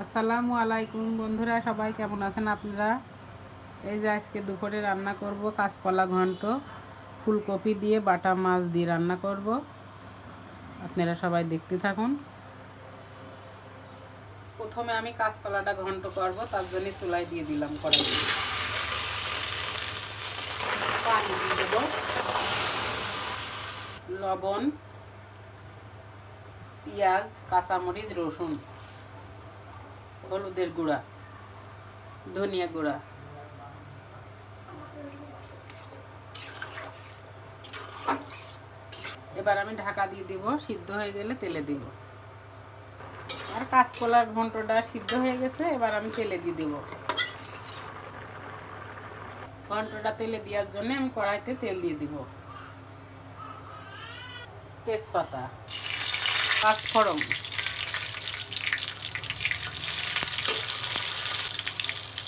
আসসালামু আলাইকুম বন্ধুরা, সবাই কেমন আছেন আপনারা? এই যে আজকে দুপুরে রান্না করব কাঁচকলা ঘন্ট, ফুলকপি দিয়ে বাটা মাছ দিয়ে রান্না করব। আপনারা সবাই দেখতে থাকুন। প্রথমে আমি কাঁচকলাটা ঘন্ট করব, তার জন্য চুলাই দিয়ে দিলাম কড়াই পানি দিয়ে দেবো। লবণ, পেঁয়াজ, কাঁচামরিচ, রসুন। হলুদের গুঁড়া, ধনিয়া গুঁড়া। এবার আমি ঢাকা দিয়ে দিব, সিদ্ধ হয়ে গেলে তেলে দিব। আর কাঁচকলার ঘন্টটা সিদ্ধ হয়ে গেছে, এবার আমি তেলে দিয়ে দেব। ঘন্টটা তেলে দেওয়ার জন্য আমি কড়াইতে তেল দিয়ে দিব। তেজপাতা, পাঁচফোড়ন।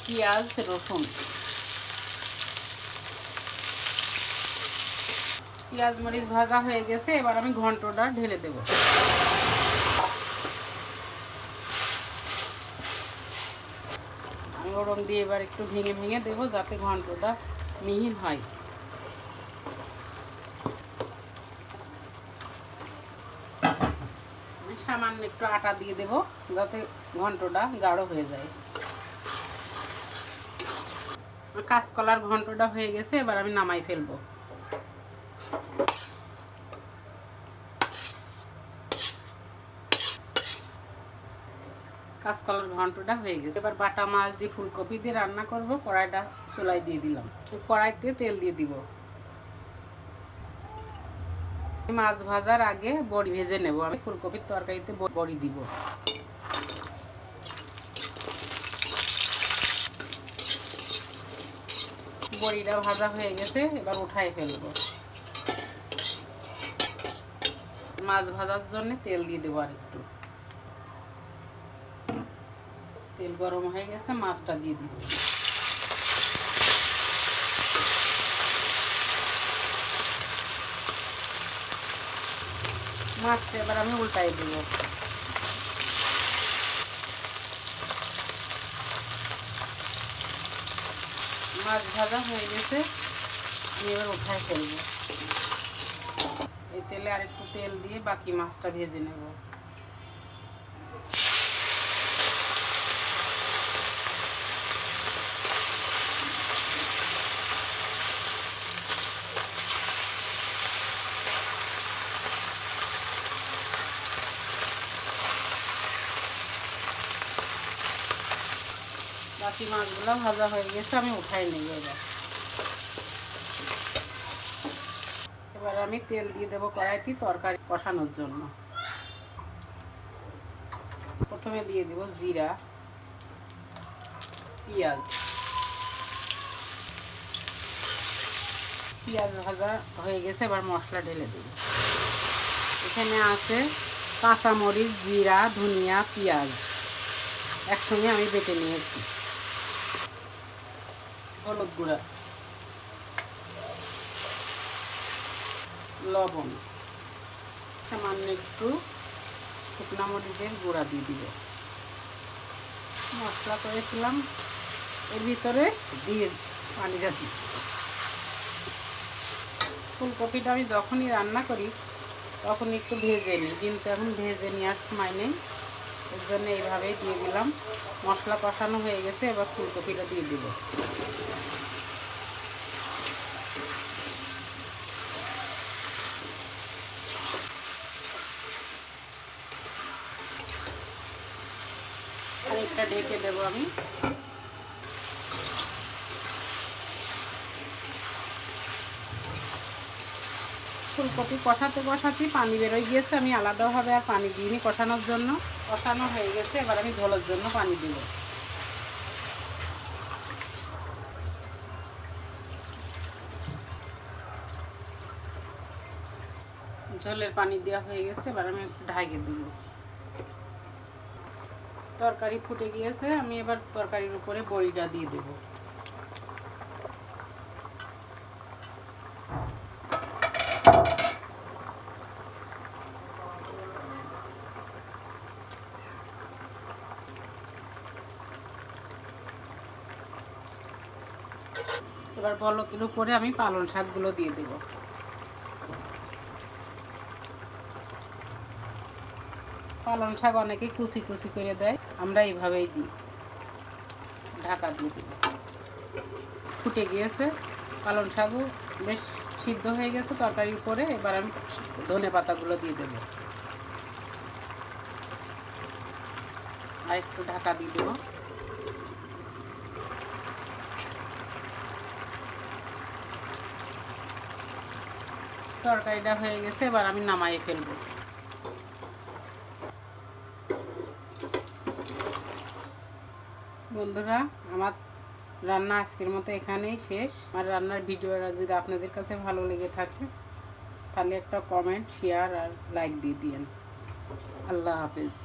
পেঁয়াজ, রসুন। পেঁয়াজ মরিচ ভাজা হয়ে গেছে, এবার আমি ঘন্টটা ঢেলে দেব। ওরম দিয়ে এবার একটু ভেঙে ভেঙে দেবো, যাতে ঘন্টটা মিহিন হয়। সামান্য একটু আটা দিয়ে দেবো, যাতে ঘন্টটা গাঢ় হয়ে যায়। কাঁচকলার ঘন্টটা হয়ে গেছে, এবার আমি নামাই ফেলব। কাঁচকলার ঘন্টটা হয়ে গেছে। এবার বাটা মাছ দিয়ে, ফুলকপি দিয়ে রান্না করব, কড়াইটা চুলাই দিয়ে দিলাম। কড়াইতে তেল দিয়ে দিব। মাছ ভাজার আগে বড়ি ভেজে নেব। আমি ফুলকপির তরকারিতে বড়ি দিব। বড়িটা ভাজা হয়ে গেছে, এবার উঠাই ফেলব। মাছ ভাজার জন্য তেল দিয়ে দেবো আর একটু তেল গরম হয়ে গেছে, মাছটা দিয়ে দিচ্ছি। মাছটা এবার আমি উল্টাই দেবো। মাছ ভাজা হয়ে গেছে, আমি এবার উঠাই ফেলব এই তেলে আর একটু তেল দিয়ে বাকি মাছটা ভেজে নেব। বাকি মাছগুলো ভাজা হয়ে গেছে, আমি উঠাই নিই এবার এবার আমি তেল দিয়ে দেবো কড়াইতে তরকারি কষানোর জন্য। প্রথমে দিয়ে দেব জিরা, পেঁয়াজ। পেঁয়াজ ভাজা হয়ে গেছে, এবার মশলা ঢেলে দেব। এখানে আছে কাঁচামরিচ, জিরা, ধনিয়া, পেঁয়াজ। একসঙ্গে আমি বেটে নিয়েছি। হলুদ গুঁড়া, লবণ, সামান্য একটু শুকনা মরিচের গুঁড়া দিয়ে দিব। মশলা করেছিলাম, এর ভিতরে দিয়ে পানিটা দিই ফুলকপিটা আমি যখনই রান্না করি তখন একটু ভেজে নিই। কিন্তু এখন ভেজে নেওয়ার সময় নেই, এর জন্য এইভাবেই দিয়ে দিলাম। মশলা কষানো হয়ে গেছে, এবার ফুলকপিটা দিয়ে দিব। আরেকটা ডেকে দেবো আমি। ফুলকপি কষাতে কষাতে পানি বেরোয় গিয়েছে, আমি আলাদাভাবে আর পানি দিইনি কষানোর জন্য। কষানো হয়ে গেছে, এবার আমি ঝোলের জন্য পানি দিব। ঝোলের পানি দেওয়া হয়ে গেছে, এবার আমি একটু ঢাকে দিব। তরকারি ফুটে গিয়েছে, আমি এবার তরকারির উপরে বড়িটা দিয়ে দেব। এবার বলকের উপরে আমি পালং শাকগুলো দিয়ে দেবো। পালং শাক অনেকে কুচি কুচি করে দেয়। আমরা এইভাবেই দিই। ঢাকা দিয়ে দিই। ফুটে গিয়েছে। পালং শাকও বেশ সিদ্ধ হয়ে গেছে তরকারির উপরে এবার আমি ধনে পাতাগুলো দিয়ে দেবো। আর একটু ঢাকা দিয়ে দেবো। তরকারিটা হয়ে গেছে। এবার আমি নামাই ফেলব। বন্ধুরা, আমার রান্না আজকের মতো এখানেই শেষ। আর রান্নার ভিডিওটা যদি আপনাদের কাছে ভালো লেগে থাকে, তাহলে একটা কমেন্ট শেয়ার আর লাইক দিয়ে দিয়েন। আল্লাহ হাফিজ।